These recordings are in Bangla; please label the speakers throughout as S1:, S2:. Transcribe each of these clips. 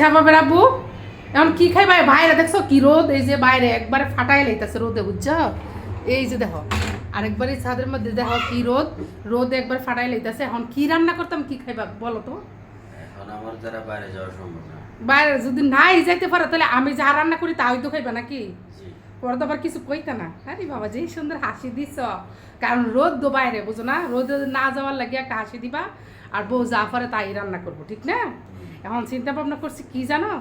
S1: সাবাবের আব্বু এখন কি খাই ভাই বাইরে দেখছ কি রোদ? এই যে বাইরে একবারে ফাটাই লাইতেছে রোদে বুঝছ? এই যে দেখো আরেকবার এই ছাদের মধ্যে দেখো কি রোদ? রোদ একবার ফাটাই লাইতেছে। এখন কি রান্না করতাম কি খাইবা? বলো তো।
S2: আমার দ্বারা বাইরে যাওয়া সম্ভব না।
S1: বাইরে যদি নাই যাইতে পারো তাহলে আমি যা রান্না করি তাই তো খাইবা নাকি? পরে তো আবার কিছু কইতা না। আরে বাবা যে সুন্দর হাসি দিছ। কারণ রোদ দো বাইরে বুঝো না? রোদে না যাওয়ার লাগে একটা হাসি দিবা। আর বউ যা পারে তাই রান্না করব ঠিক না? এখন চিন্তা ভাবনা করছি কি জানো?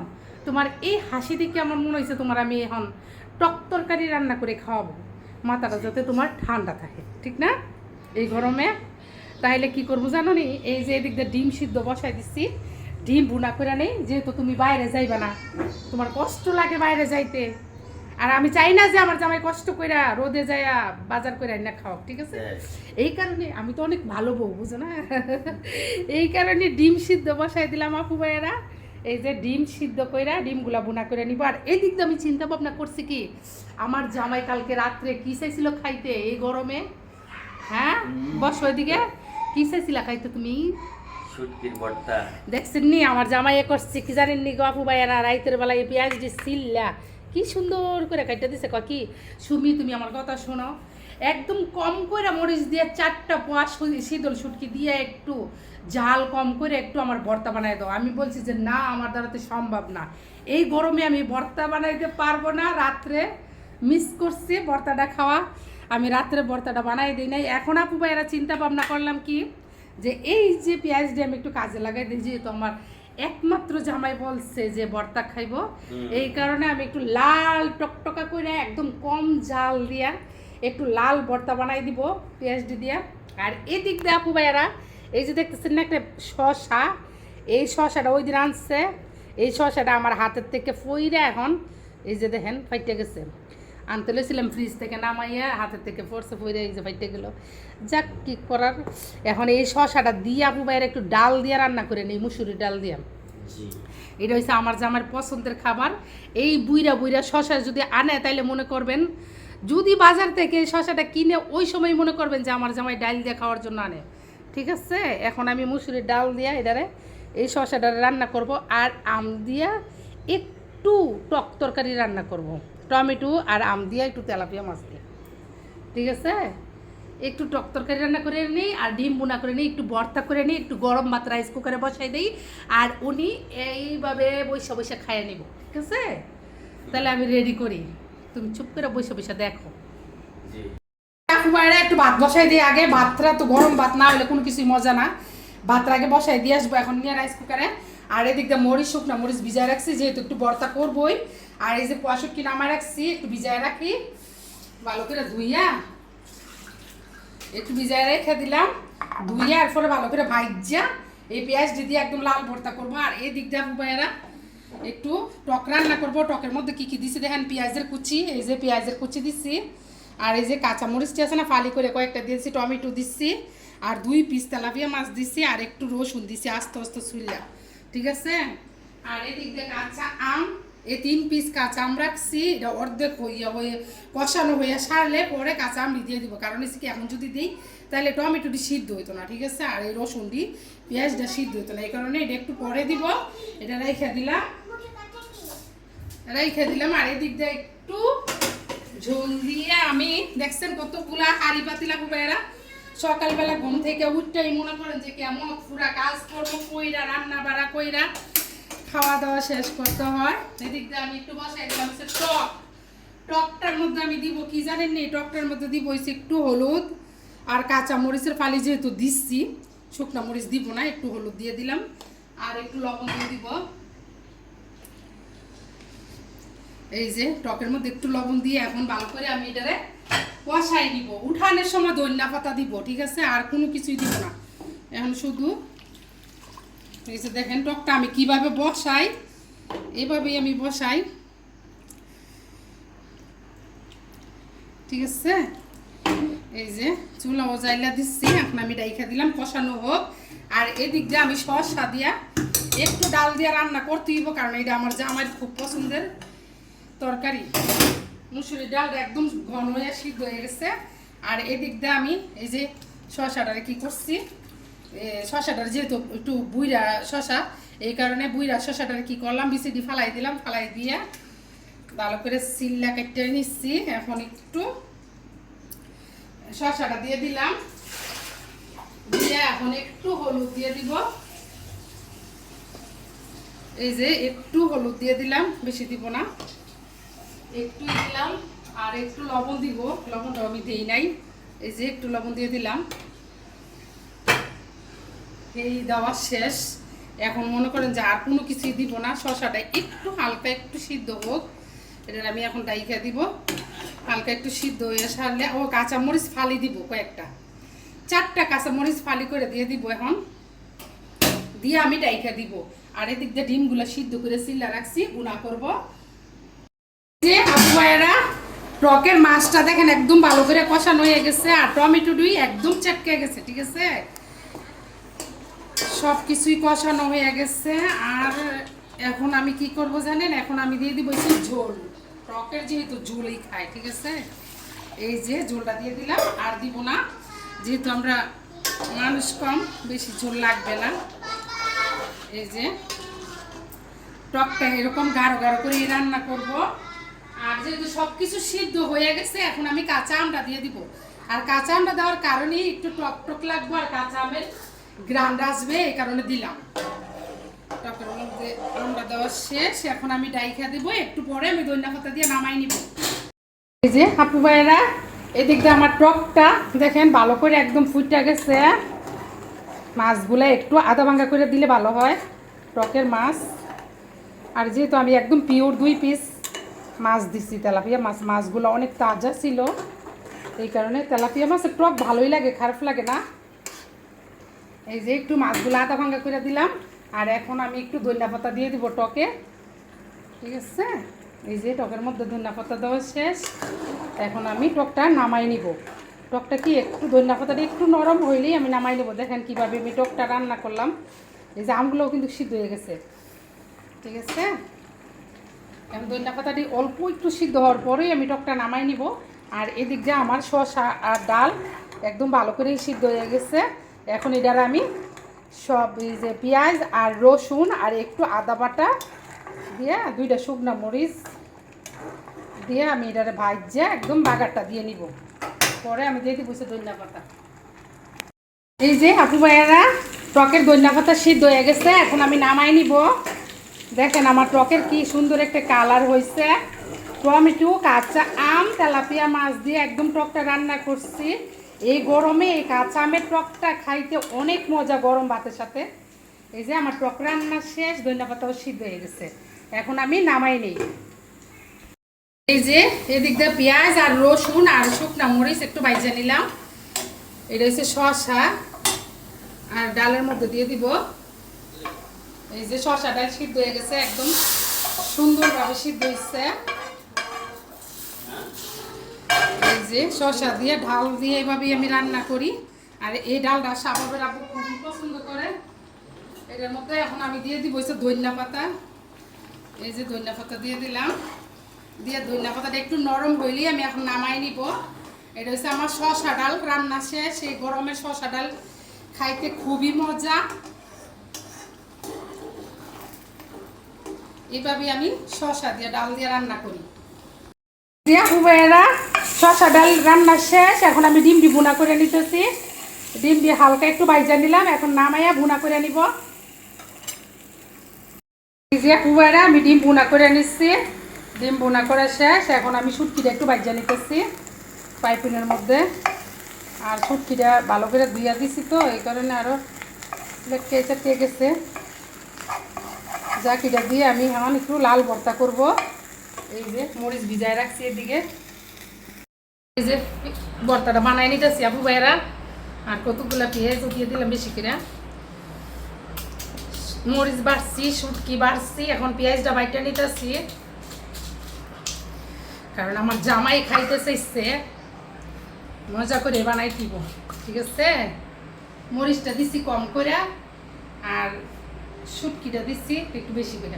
S1: তোমার এই হাসি দেখে আমার মনে হয়েছে তোমার আমি এখন টক তরকারি রান্না করে খাওয়াবো। মাথাটা যাতে তোমার ঠান্ডা থাকে ঠিক না? এই গরমে। তাহলে কি করব জানো নি? এই যে এদিক দিয়ে ডিম সিদ্ধ বসাই দিচ্ছি। ডিম বুনা করে নেই যেহেতু তুমি বাইরে যাইবে না। তোমার কষ্ট লাগে বাইরে যাইতে। আর আমি চাই না যে আমার জামাই কষ্ট কইরা রোদে যায়া বাজার করে না খাওয়া ঠিক আছে? এই কারণে আমি তো অনেক ভালো বউ বুঝো না? এই কারণে ডিম সিদ্ধ বসাই দিলাম আপু ভাইয়েরা। এই যে ডিম সিদ্ধ কইরা ডিমগুলা বোনা করে নিব। আর এই দিক দিয়ে আমি চিন্তা ভাবনা করছি কি আমার জামাই কালকে রাত্রে কি চাইছিল খাইতে এই গরমে? হ্যাঁ? বসো এদিকে কি চাইছিলা খাইতে তুমি? দেখছেন নি আমার জামাই এ করছে কি জানেন নি গো আপু ভাইয়ারা? রাইতের বেলায় পেঁয়াজ দিয়ে সিল্লা কি সুন্দর করে কাইটা দিছে ক? সুমি, তুমি আমার কথা শোনো। একদম কম করে মরিচ দিয়ে চারটা পোয়া শীতল শুটকি দিয়ে একটু ঝাল কম করে একটু আমার ভর্তা বানাই দাও। আমি বলছি যে, না, আমার দ্বারাতে সম্ভব না। এই গরমে আমি ভর্তা বানাইতে পারব না। রাত্রে মিস করছি ভর্তাটা খাওয়া। আমি রাত্রে ভর্তাটা বানাই দিই নাই। এখন আপু ভাইয়েরা চিন্তা ভাবনা করলাম কি? যে এই যে পেঁয়াজ দিয়ে আমি একটু কাজে লাগাই দিই, যেহেতু আমার একমাত্র জামাই বলছে যে ভর্তা খাইবো। এই কারণে আমি একটু লাল টকটকা করে একদম কম জাল দিয়া একটু লাল ভর্তা বানাই দিব পেঁয়াজ দিয়ে। আর এদিক দিয়ে আপু ভাইয়ারা এই যে দেখতেছেন না একটা শশা? এই শশাটা ওই দিন আনছে। এই শশাটা আমার হাতের থেকে ফইরা এখন এই যে দেখেন ফাইটে গেছে। আনতে লইছিলাম ফ্রিজ থেকে নামাইয়া হাতের থেকে ফোরসে ফইরে এই যে ফাইটে গেল। যাক কি করার? এখন এই শশাটা দিয়ে আপু ভাইয়ের একটু ডাল দিয়ে রান্না করে নিই মুসুরি ডাল দিয়ে। এটা হচ্ছে আমার জামার পছন্দের খাবার। এই বুইরা বুইরা শশা যদি আনে তাইলে মনে করবেন, যদি বাজার থেকে শশাটা কিনে ওই সময় মনে করবেন যে আমার জামাই ডাল দিয়ে খাওয়ার জন্য আনে। ঠিক আছে? এখন আমি মুসুরির ডাল দিয়া এটারে এই শশাটা রান্না করব আর আম দিয়া একটু টক তরকারি রান্না করব। টমেটো আর আম দিয়া একটু তেলাপিয়া মাছ দিয়ে। ঠিক আছে? একটু টক তরকারি রান্না করে নিই আর ডিম বোনা করে নিই একটু ভর্তা করে নিই একটু গরম ভাত রাইস কুকারে বসাই দিই আর উনি এইভাবে বৈশা বৈশা খাইয়ে নিব ঠিক আছে? তাহলে আমি রেডি করি। তুমি চুপ করে বৈশা বৈশা দেখো। বাইরে একটু ভাত বসাই দিই আগে। ভাতটা তো গরম ভাত না হলে কোনো কিছুই মজা না। ভাতটা আগে বসাই দিয়ে আসব এখন নিয়ে রাইস কুকারে আর এদিক দিয়ে মরিচ শুকনা মরিচ ভিজায় রাখছি যেহেতু একটু ভর্তা করবোই। আর এই যে পশুটকি নামায় রাখছি একটু ভিজায় রাখি। ভালো করে ধুইয়া একটু ভিজায় রেখে দিলাম, ধুইয়া আর পরে ভালো করে ভাইজা, এই পেঁয়াজ দিয়ে একদম লাল ভর্তা করব। আর এই দিয়ে ভাইয়েরা একটু টক রান্না করব, টকের মধ্যে কি কি দিছি দেখেন, পেঁয়াজের কুচি, এই যে পেঁয়াজের কুচি দিচ্ছি আর এই যে কাঁচা মরিচটি আছে না, ফালি করে কয়েকটা দিয়েছি, টমেটো দিচ্ছি আর দুই পিস তেলাপিয়া মাছ দিচ্ছি আর একটু রসুন দিচ্ছি আস্তে আস্তে ছুইলা, ঠিক আছে? আর এদিক দিয়ে কাঁচা আম এই তিন পিস কাঁচা আম রাখছি, এটা অর্ধেক হইয়া হয়ে কষানো হইয়া সারলে পরে কাঁচা আম দিয়ে দিব। কারণ এসে কি, এখন যদি দিই, তাহলে টমেটোটি সিদ্ধ হইতো না, ঠিক আছে? আর এই রসুনটি পেঁয়াজটা সিদ্ধ হইতো না। এই কারণে এটা একটু পরে দিব। এটা রেখে দিলাম। রেখে দিলাম। আর এদিক দিয়ে একটু ঝোল দিয়ে আমি, দেখছেন কতগুলা হাড়ি পাতিলা কুবেরা সকালবেলা ঘুম থেকে উঠতেই মনে করেন যে কেমন পুরা কাজ করব কইরা রান্না বাড়া কইরা খাওয়া দাওয়া শেষ করতে হয়। এদিক দিয়ে আমি একটু বসাই দিলাম হচ্ছে টক। টকটার মধ্যে আমি দিব কি জানেন নি? টকটার মধ্যে দিব হচ্ছে একটু হলুদ আর কাঁচা মরিচের ফালি যেহেতু দিচ্ছি, শুকনা মরিচ দিব না, একটু হলুদ দিয়ে দিলাম আর একটু লবণ দিয়ে দিব। এই যে টকের মধ্যে একটু লবণ দিয়ে এখন ভালো করে আমি এটারে কষাই নিব। উঠানের সময় ধনিয়া পাতা দিব, ঠিক আছে? আর কোনো কিছুই দিব না। এখন শুধু এই যে দেখেন, টকটা আমি কীভাবে বসাই? এইভাবেই আমি বসাই। ঠিক আছে? এই যে চুলা ওজাইলা দিচ্ছি, এখন আমি ডাইখা দিলাম, কষানো হোক। আর এদিক দিয়ে আমি শসা দিয়া একটু ডাল দিয়ে রান্না করতে হইব, কারণ এটা আমার জামাই খুব পছন্দের তরকারি। মুসুরি ডালটা একদম ঘন হয়ে সিদ্ধ হয়ে গেছে। আর এদিক দিয়ে আমি এই যে শশাটারে কি করছি শশাটার যেহেতু একটু বুইরা শশা, এই কারণে বুইরা শশাটা কি করলাম, বিসিডি ফালাই দিলাম, ফালাই দিয়ে ভালো করে সিল্লা কেটে নিচ্ছি। এখন একটু শশাটা দিয়ে দিলাম। দিয়ে এখন একটু হলুদ দিয়ে দিব। এই যে একটু হলুদ দিয়ে দিলাম, বেশি দিব না। একটু দিলাম আর একটু লবণ দিব। লবণটা আমি দিই নাই। এই যে একটু লবণ দিয়ে দিলাম। এই দেওয়া শেষ। এখন মনে করেন যে আর কোনো কিছুই দিব না, শশাটা একটু হালকা একটু সিদ্ধ হোক। এটা আমি এখন ডাইকা দিব। হালকা একটু সিদ্ধ হয়ে সারলে, ও কাঁচামরিচ ফালি দিব কয়েকটা। চারটা কাঁচামরিচ ফালি করে দিয়ে দিব এখন। দিয়ে আমি ডাইকা দিব। আর এদিক দিয়ে ডিমগুলো সিদ্ধ করে সিল্লা রাখছি, গুণা করব। যে আপু ভাইয়েরা, টকের মাছটা দেখেন একদম ভালো করে কষানো হয়ে গেছে, আর টমেটো ডুই একদম চেটকে গেছে, ঠিক আছে? সব কিছুই কষানো হয়ে গেছে। আর এখন আমি কি করব জানেন? এখন আমি দিয়ে দিব হচ্ছে ঝোল। টকের যেহেতু ঝোলই খায় ঠিক আছে? এই যে ঝোলটা দিয়ে দিলাম। আর দিব না, যেহেতু আমরা মানুষ কম, বেশি ঝোল লাগবে না। এই যে টকটা এরকম গাঢ় গাঢ় করে রান্না করব। আর যেহেতু সব কিছু সিদ্ধ হয়ে গেছে, এখন আমি কাঁচা আমটা দিয়ে দিব। আর কাঁচা আমটা দেওয়ার কারণেই একটু টক টক লাগবে, আর কাঁচা আমের গ্রান্ড আসবে এই কারণে দিলাম। টকের মধ্যে আমটা দেওয়া শেষ। এখন আমি ডাইখা দেবো। একটু পরে আমি দইনা পাতা দিয়ে নামাই নিব। এই যে হাপু ভাইয়েরা, এদিক দিয়ে আমার টকটা। দেখেন, ভালো করে একদম ফুটটা গেছে। মাছগুলো একটু আদা ভাঙ্গা করে দিলে ভালো হয়, টকের মাছ। আর যেহেতু আমি একদম পিওর দুই পিস মাছ দিচ্ছি তেলাপিয়া মাছ, মাছগুলো অনেক তাজা ছিল। এই কারণে তেলাপিয়া মাছের টক ভালোই লাগে, খারাপ লাগে না। এই যে একটু মাছগুলো আদা ভাঙ্গা করে দিলাম, আর এখন আমি একটু ধনিয়া পাতা দিয়ে দিব টকে। ঠিক আছে? এই যে টকের মধ্যে ধনিয়া পাতা দেওয়া শেষ। এখন আমি টকটা নামাই নিব। টকটা কি একটু ধনিয়া পাতাটা একটু নরম হইলেই আমি নামাই নেব। দেখেন কীভাবে আমি টকটা রান্না করলাম। এই যে আমগুলোও কিন্তু সিদ্ধ হয়ে গেছে। ঠিক আছে? এখন ধনিয়া পাতাটি অল্প একটু সিদ্ধ হওয়ার পরেই আমি টকটা নামাই নিব। আর এদিক দিয়ে আমার শসা আর ডাল একদম ভালো করেই সিদ্ধ হয়ে গেছে। এখন এটার আমি সব এই যে পেঁয়াজ আর রসুন আর একটু আদা বাটা দিয়ে দুইটা শুকনো মরিচ দিয়ে আমি এটারে ভাজছে, একদম বাগারটা দিয়ে নিব। পরে আমি দিয়ে দিব ধনিয়া পাতা। এই যে আপু ভাইয়ারা, টকের ধনিয়া পাতা সিদ্ধ হয়ে গেছে, এখন আমি নামাই নিব। দেখেন আমার টকের কি সুন্দর একটা কালার হয়েছে। টমেটো, কাঁচা আম, তেলাপিয়া মাছ দিয়ে একদম টকটা রান্না করছি। এই গরমে এই কাঁচা আমের টকটা খাইতে অনেক মজা গরম ভাতের সাথে। এই যে আমার টক রান্না শেষ, ধনিয়া পাতাও সিদ্ধ হয়ে গেছে। এখন আমি নামাই নেই। এই যে এদিক দিয়ে পেঁয়াজ আর রসুন আর শুকনা মরিচ একটু বাইজে নিলাম। এটা হচ্ছে শসা। আর ডালের মধ্যে দিয়ে দিব। এই যে শসাটা সিদ্ধ হয়ে গেছে, একদম সুন্দরভাবে সিদ্ধ হয়েছে। এই যে শসা দিয়ে, ঢাল দিয়ে এইভাবেই আমি রান্না করি। আর এই ডালটা সাবাবের আপু খুবই পছন্দ করে। এটার মধ্যে এখন আমি দিয়ে দিব হচ্ছে ধনিয়া পাতা। এই যে ধনিয়া পাতা দিয়ে দিলাম। দিয়ে ধনিয়া পাতাটা একটু নরম হইলেই আমি এখন নামাই নিব। এটা হচ্ছে আমার শসা ডাল, রান্না শেষ। এই গরমের শসা ডাল খাইতে খুবই মজা। এইভাবে আমি শসা দিয়ে, ডাল দিয়ে রান্না করি। দিয়া শসা ডাল রান্না শেষ। এখন আমি ডিমটি ভুনা করে নিতেছি। ডিম দিয়ে হালকা একটু বাইজা নিলাম। এখন নামাইয়া ভুনা করে নিব। হুবেরা আমি ডিম ভুনা করে নিচ্ছি। ডিম ভুনা করা শেষ। এখন আমি সুটকিটা একটু বাইজা নিতেছি পাইপিনের মধ্যে। আর সুটকিটা ভালো করে ধুইয়া দিছি তো, এই কারণে আরও চেটকে গেছে। জাকিটা দিয়ে আমি এখন একটু লাল ভর্তা করব। এই যে মরিচ ভিজায় রাখছি এদিকে। এই যে ভর্তাটা বানাই নিতেছি আপু ভাইরা আর কতগুলা পেঁয়াজ দিয়ে দিলাম বেশি করে। মরিচ বাড়ছি, শুটকি বাড়ছি, এখন পেঁয়াজটা বাইটা নিতেছি। কারণ আমার জামাই খাইতে চাইছে। মজা করে বানাই দিব, ঠিক আছে? মরিচটা দিছি কম করে, আর শুটকিটা দিচ্ছি একটু বেশি করে।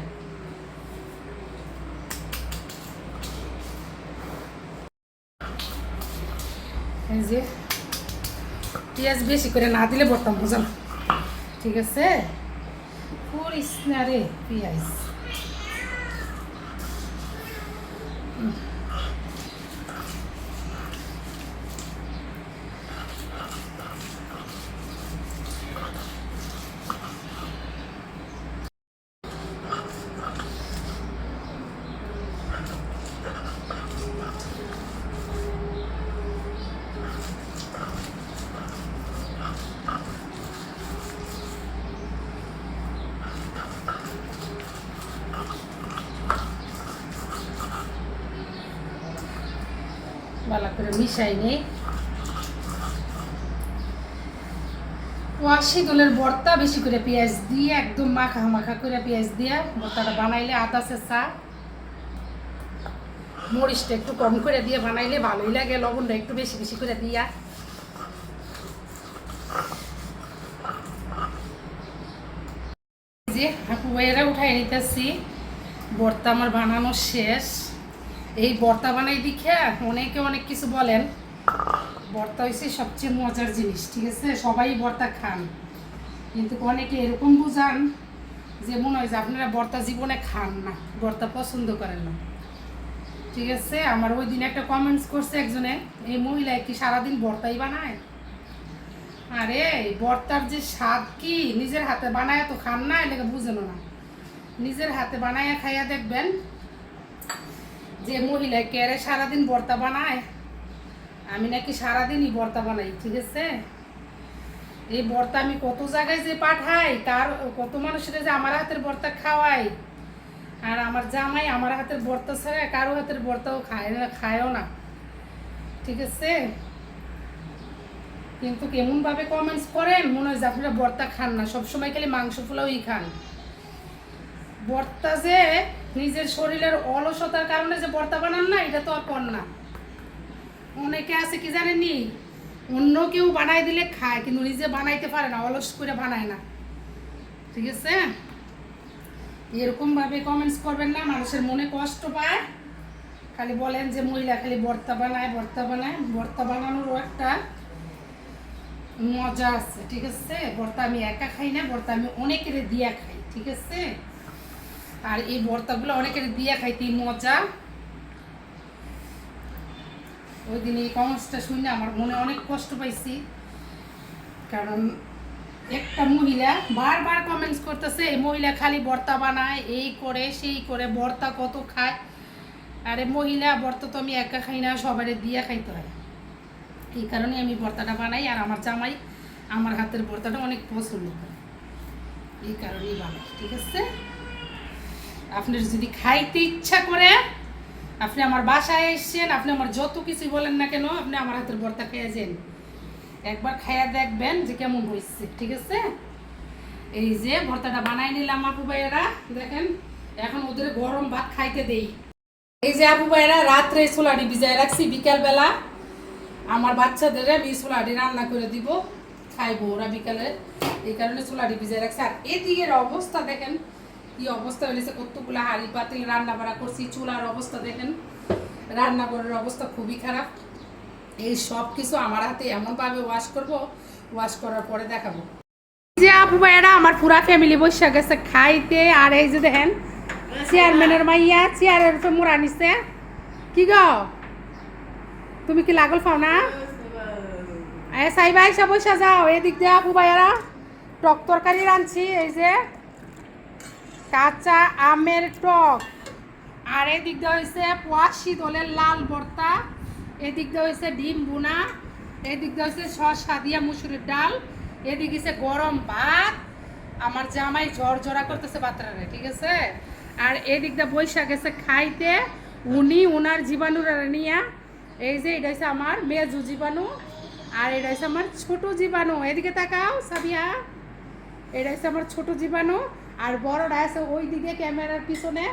S1: এই যে, পেঁয়াজ বেশি করে না দিলে বর্তাম বোঝানো। ঠিক আছে? করিস না রে, পেঁয়াজ। ভালো করে মিশাই নেই ওয়াশি দলের ভর্তা বেশি করে পেঁয়াজ দিয়ে, একদম মাখা মাখা করে পেঁয়াজ দিয়ে ভর্তাটা বানাইলে আদা চেঁচা মরিচটা একটু কম করে দিয়ে বানাইলে ভালোই লাগে, লবণটা একটু বেশি বেশি করে দিয়া। হাঁকু ভাইয়েরা উঠাই নিতেছি। ভর্তা আমার বানানো শেষ। এই বর্তা বানাই দেখে অনেকে অনেক কিছু বলেন। বর্তা হয়েছে সবচেয়ে মজার জিনিস, ঠিক আছে? সবাই বর্তা খান। কিন্তু অনেকে এরকম বুঝান যে মনে হয় যে আপনারা বর্তা জীবনে খান না, বর্তা পছন্দ করেন না। ঠিক আছে? আমার ওই দিন একটা কমেন্টস করছে একজনে, এই মহিলা কি সারাদিন বর্তাই বানায়? আরে বর্তার যে স্বাদ কি? নিজের হাতে বানায় তো খান না এটাকে বুঝেনো না। নিজের হাতে বানায় খাইয়া দেখবেন যে মহিলা কেরে সারাদিন ভর্তা বানায়, আমি নাকি সারাদিনই ভর্তা বানাই, ঠিক আছে? এই ভর্তা আমি কত জায়গায় যে পাঠাই কার কত মানুষের যে আমার হাতের ভর্তা খাওয়াই, আর আমার জামাই আমার হাতের ভর্তা ছাড়া কারও হাতের ভর্তাও খায় না, খায়ও না, ঠিক আছে? কিন্তু কেমন ভাবে কমেন্টস করেন, মনে হয় যে আপনারা ভর্তা খান না, সবসময় খালি মাংস পোলাওই খান। ভর্তা যে নিজের শরীরের অলসতার কারণে যে ভর্তা বানান না, এটা তো কর না। অনেকে আছে কি জানেননি? অন্য কেউ বানাই দিলে খায়, কিন্তু নিজে বানাইতে পারে না, অলস করে বানায় না। ঠিক আছে? এরকমভাবে কমেন্টস করবেন না, মানুষের মনে কষ্ট পায়। খালি বলেন যে মহিলা খালি ভর্তা বানায় ভর্তা বানায়। ভর্তা বানানোরও একটা মজা আছে, ঠিক আছে? ভর্তা আমি একা খাই না ভর্তা আমি অনেকের দিয়া খাই, ঠিক আছে? আর এই ভর্তাগুলো অনেকের দিয়া খাইতে মজা। ওই দিন এই কমেন্টসটা শুনে আমার মনে অনেক কষ্ট পাইছি। কারণ একটা মহিলা বারবার কমেন্টস করতেছে, এই মহিলা খালি ভর্তা বানায়, এই করে, সেই করে, ভর্তা কত খায়? আরে মহিলা, ভর্তা তো আমি একা খাই না সবারে দিয়া খাইতে হয়। এই কারণে আমি ভর্তাটা বানাই আর আমার জামাই আমার হাতের ভর্তাটা অনেক পছন্দ করে। এই কারণেই বানাই ঠিক আছে? আপনার যদি খাইতে ইচ্ছা করে আপনি আমার বাসায় এসছেন, আপনি আমার যত কিছু বলেন না কেন, আপনি আমার হাতের ভর্তা খেয়ে যান। একবার খাইয়া দেখবেন যে কেমন হয়েছে ঠিক আছে? এই যে ভর্তাটা বানাই নিলাম আপু ভাইয়েরা, দেখেন, এখন ওদের গরম ভাত খাইতে দেই। এই যে আপু ভাইয়েরা, রাত্রে সোলাডি ভিজায় রাখছি, বিকালবেলা। আমার বাচ্চাদের আমি সোলাডি রান্না করে দিব, খাইবো ওরা বিকালে। এই কারণে সোলাডি ভিজায় রাখছি। আর এদিকের অবস্থা দেখেন কি অবস্থা হয়েছে কতগুলো হাড়ি পাতিল রান্না বাড়া করছি, চুলার অবস্থা দেখেন। রান্নাঘরের অবস্থা খুবই খারাপ। এই সব কিছু আমার হাতে এমনভাবে ওয়াশ করব ওয়াশ করার পরে দেখাবো। যে আপু ভাইয়েরা, আমার পুরা ফ্যামিলি বসে গেছে খাইতে, আর এই যে দেখেন চেয়ারম্যানের মাইয়া চেয়ারের তো মোড়া নিছে। কি গো? তুমি কি লাগল পাও না? এ সাইবা, এসে বসে যাও। এদিক দিয়ে আপু ভাইয়েরা, টক তরকারি রাঁধছি, এই যে। কাঁচা আমের টক। আর এদিক দিয়ে হয়েছে পোয়াশি দলের লাল ভর্তা। এদিক দিয়ে হয়েছে ডিম বুনা এদিক দিয়ে হয়েছে শসা দিয়া মুসুরির ডাল। এদিক হচ্ছে গরম ভাত। আমার জামাই জরা করতেছে বাতরারে, ঠিক আছে? আর এদিক দিয়ে বৈশাখ গেছে খাইতে। উনি, উনার জীবাণুরা নিয়া, এই যে এটা হচ্ছে আমার মেজু জীবাণু। আর এটা হচ্ছে আমার ছোট জীবাণু। এদিকে তাকাও, সাবিয়া। এটা হচ্ছে আমার ছোট জীবাণু। আর বড়রা আছে ওই দিকে ক্যামেরার পিছনে।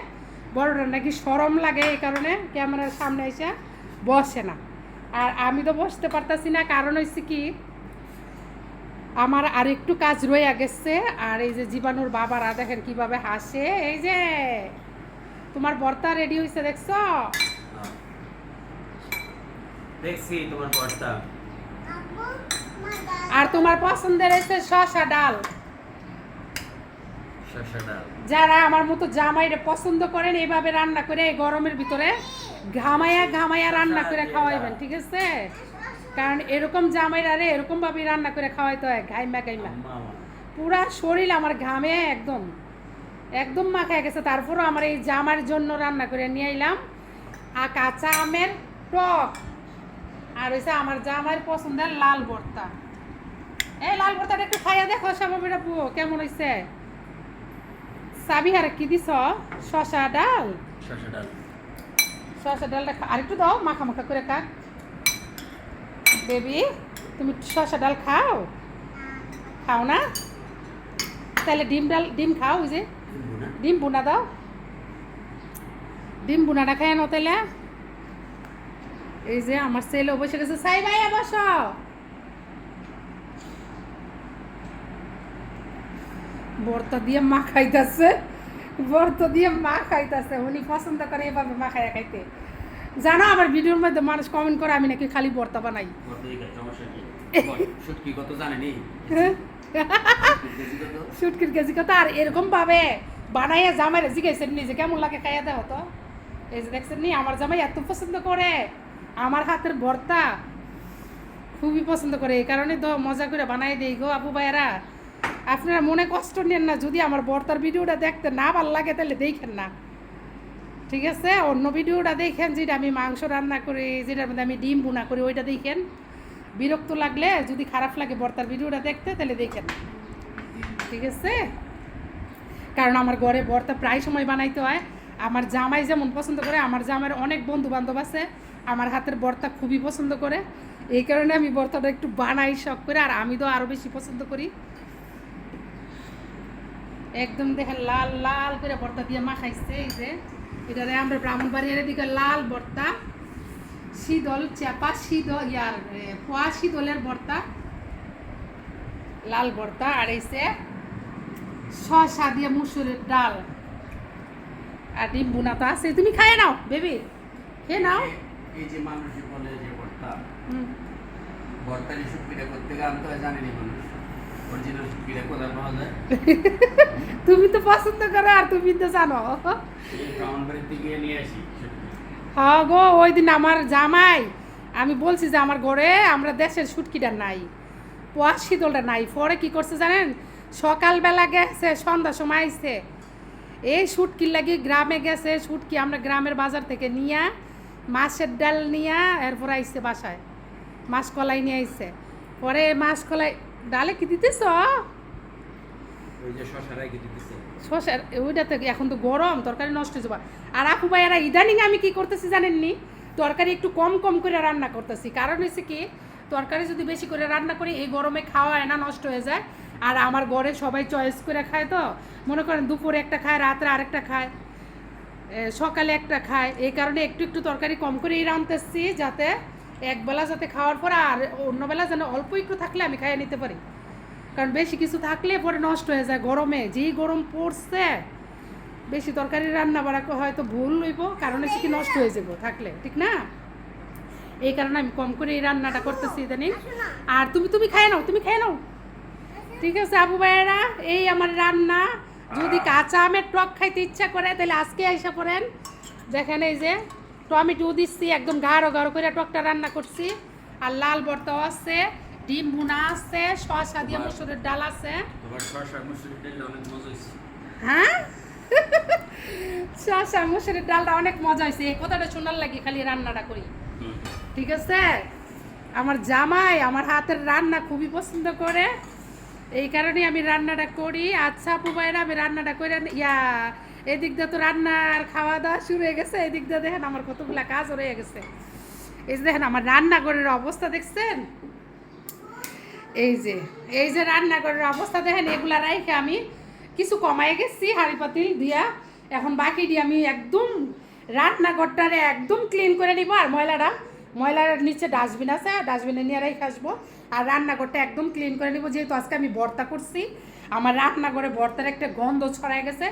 S1: বড়রা নাকি সরম লাগে এই কারণে ক্যামেরার সামনে এসে বসে না। আর আমি তো বসতে পারতাছি না কারণ হচ্ছে কি আমার আর একটু কাজ রয়ে গেছে আর এই যে জীবাণুর বাবারা দেখেন কীভাবে হাসে। এই যে তোমার বর্তা রেডি হয়েছে দেখছ?
S2: দেখছি তোমার ভর্তা
S1: আর তোমার পছন্দের হয়েছে শসা ডাল। যারা আমার মতো জামাইরে পছন্দ করেন এইভাবে রান্না করে এই গরমের ভিতরে ঘামাইয়া ঘামাইয়া রান্না করে খাওয়াইবেন ঠিক আছে? কারণ এরকম জামাইরা রে এরকম ভাবে রান্না করে খাওয়াইতে হয় ঘাইমা ঘাইমা পুরা শরীর আমার ঘামে একদম একদম মাখায় গেছে। তারপরও আমার এই জামার জন্য রান্না করে নিয়ে এলাম আর কাঁচা আমের টক আর হয়েছে আমার জামাইয়ের পছন্দের লাল ভর্তা। এই লাল ভর্তাটা একটু খাইয়া দেখো শ্যামাবিরা পুয়ো কেমন হয়েছে সাবিহারে কি দিছ? শশা ডাল।
S2: শসা ডাল।
S1: শশা ডালটা আরেকটু দাও মাখা মাখা করে কাক বেবি তুমি শশা ডাল খাও? খাও না? তাহলে ডিম ডাল ডিম খাও যে। ডিম বুনা দাও। ডিম বুনাটা খাই না তাহলে। এই যে আমার ছেলে বসে গেছে। সাই ভাই বস। ভর্তা দিয়ে মা খাইতেছে ভর্তা দিয়ে মা খাইতেছে। উনি পছন্দ করে এভাবে মা খাইয়া খাইতে। জানো আমার ভিডিওর মধ্যে মানুষ কমেন্ট করে আমি নাকি খালি ভর্তা বানাই।
S2: জানেনি?
S1: হ্যাঁ?
S2: কেজি কত?
S1: আর এরকম ভাবে বানাইয়া জামাই জিজ্ঞাসেন নিজে কেমন লাগে খাইয়া দেও তো? এই যে দেখছেন নি আমার জামাই এত পছন্দ করে। আমার হাতের ভর্তা খুবই পছন্দ করে এই কারণে তো মজা করে বানাই দেই গো আপু ভাইয়েরা। আপনারা মনে কষ্ট নেন না, যদি আমার বর্তার ভিডিওটা দেখতে না ভালো লাগে, তাহলে দেখেন না। ঠিক আছে? অন্য ভিডিওটা দেখেন, যেটা আমি মাংস রান্না করি, যেটার মধ্যে আমি ডিম বুনা করি, ওইটা দেখেন। বিরক্ত লাগলে, যদি খারাপ লাগে বর্তার ভিডিওটা দেখতে, তাহলে দেখেন। ঠিক আছে? কারণ আমার ঘরে বর্তা প্রায় সময় বানাইতে হয়। আমার জামাই যেমন পছন্দ করে, আমার জামাইয়ের অনেক বন্ধু বান্ধব আছে। আমার হাতের বর্তা খুবই পছন্দ করে। এই কারণে আমি বর্তাটা একটু বানাই, শখ করে, আর আমি তো আরও বেশি পছন্দ করি। একদম দেখেন লাল লাল করে ভর্তা দিয়ে মাখাইছে এই যে। এটারে আমরা ব্রাহ্মণবাড়িয়ার এদিকে লাল ভর্তা শীতল চাপা শীতল ইয়ার পোয়া শীতলের ভর্তা লাল ভর্তা আর এইছে শসা দিয়ে মুসুরের ডাল আর ডিম বুনা তো আছে। তুমি খাইয়ে নাও বেবি খেয়ে নাও।
S2: এই যে মানুষ বলে যে ভর্তা। ভর্তা শুটকিটা করতে গেলে আমি তো আর জানি না মানুষ।
S1: তুমি তো পছন্দ করো আর তুমি তো জানো। হ্যাঁ গো ওই দিন আমার জামাই আমি বলছি যে আমার ঘরে আমরা দেশের শুটকিটা নাই পোয়া শীতলটা নাই। পরে কি করছে জানেন? সকালবেলা গেছে সন্ধ্যার সময় আইছে। এই শুটকির লাগি গ্রামে গেছে সুটকি আমরা গ্রামের বাজার থেকে নিয়া মাছের ডাল নিয়া এরপর আইছে বাসায়। মাছ কলাই নিয়ে আইছে। পরে মাছ কলাই ডালে কি দিতেছ?
S2: কি
S1: ওইটাতে এখন তো গরম তরকারি নষ্ট হয়ে যাবে। আর আপু ভাইয়ারা ইদানিং আমি কি করতেছি জানেননি? তরকারি একটু কম কম করে রান্না করতেছি। কারণ হচ্ছে কি তরকারি যদি বেশি করে রান্না করি এই গরমে খাওয়া হয় না নষ্ট হয়ে যায়। আর আমার ঘরে সবাই চয়েস করে খায় তো। মনে করেন দুপুরে একটা খায় রাত্রে আরেকটা খায় সকালে একটা খায়। এই কারণে একটু একটু তরকারি কম করেই রাঁধতেছি যাতে একবেলা যাতে খাওয়ার পর আর অন্যবেলা যেন অল্প একটু থাকলে আমি খাইয়ে নিতে পারি। কারণ বেশি কিছু থাকলে পরে নষ্ট হয়ে যায় গরমে। যেই গরম পড়ছে, বেশি তরকারি রান্না বাড়া হয়তো ভুল লইব কারণ হচ্ছে কি নষ্ট হয়ে যাব থাকলে, ঠিক না? এই কারণে আমি কম করে এই রান্নাটা করতেছি ইদানিং। আর তুমি তুমি খাই নাও, তুমি খাই নাও। ঠিক আছে, আবু ভাইয়েরা, এই আমার রান্না। যদি কাঁচা আমের টক খাইতে ইচ্ছা করে, তাহলে আজকে আইসা পড়েন। দেখেন এই যে টমেটো দিচ্ছি একদম গাঢ় গাঢ় করে টকটা রান্না করছি। আর লাল ভর্তাও আছে ডিম ভুনা আছে শসা দিয়ে মসুরের ডাল আছে। হ্যাঁ? শসা মসুরের ডালটা অনেক মজা হয়েছে এই কথাটা শোনার লাগে খালি রান্নাটা করি। ঠিক আছে? আমার জামাই আমার হাতের রান্না খুবই পছন্দ করে। এই কারণে আমি রান্নাটা করি। আচ্ছা আপু ভাইরা আমি রান্নাটা করে ইয়া এদিক দিয়ে তো রান্নার খাওয়া দাওয়া শুরু হয়ে গেছে, এদিক দিয়ে দেখেন আমার কতগুলা কাজ রয়ে গেছে। এই যে দেখেন আমার রান্নাঘরের অবস্থা দেখছেন? এই যে এই যে রান্নাঘরের অবস্থা দেখেন, এগুলা রাইখে আমি কিছু কমাই গেছি, হাঁড়ি পাতিল দিয়া। এখন বাকি দিয়ে আমি একদম রান্নাঘরটারে একদম ক্লিন করে নিব, আর ময়লাটা, ময়লার নিচে ডাস্টবিন আছে ডাস্টবিনে নিয়ে রেখে আসব। আর রান্নাঘরটা একদম ক্লিন করে নিব, যেহেতু আজকে আমি ভর্তা করছি, আমার রান্নাঘরে ভর্তার একটা গন্ধ ছড়ায় গেছে।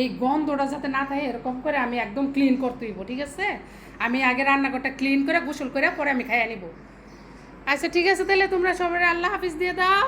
S1: এই গন্ধটা যাতে না থাকে, এরকম করে আমি একদম ক্লিন করতে হইব, ঠিক আছে? আমি আগে রান্নাঘরটা ক্লিন করে গোসল করে পরে আমি খাইয়ে নিব। আচ্ছা ঠিক আছে, তাহলে তোমরা সবাই আল্লাহ হাফিজ দিয়ে দাও।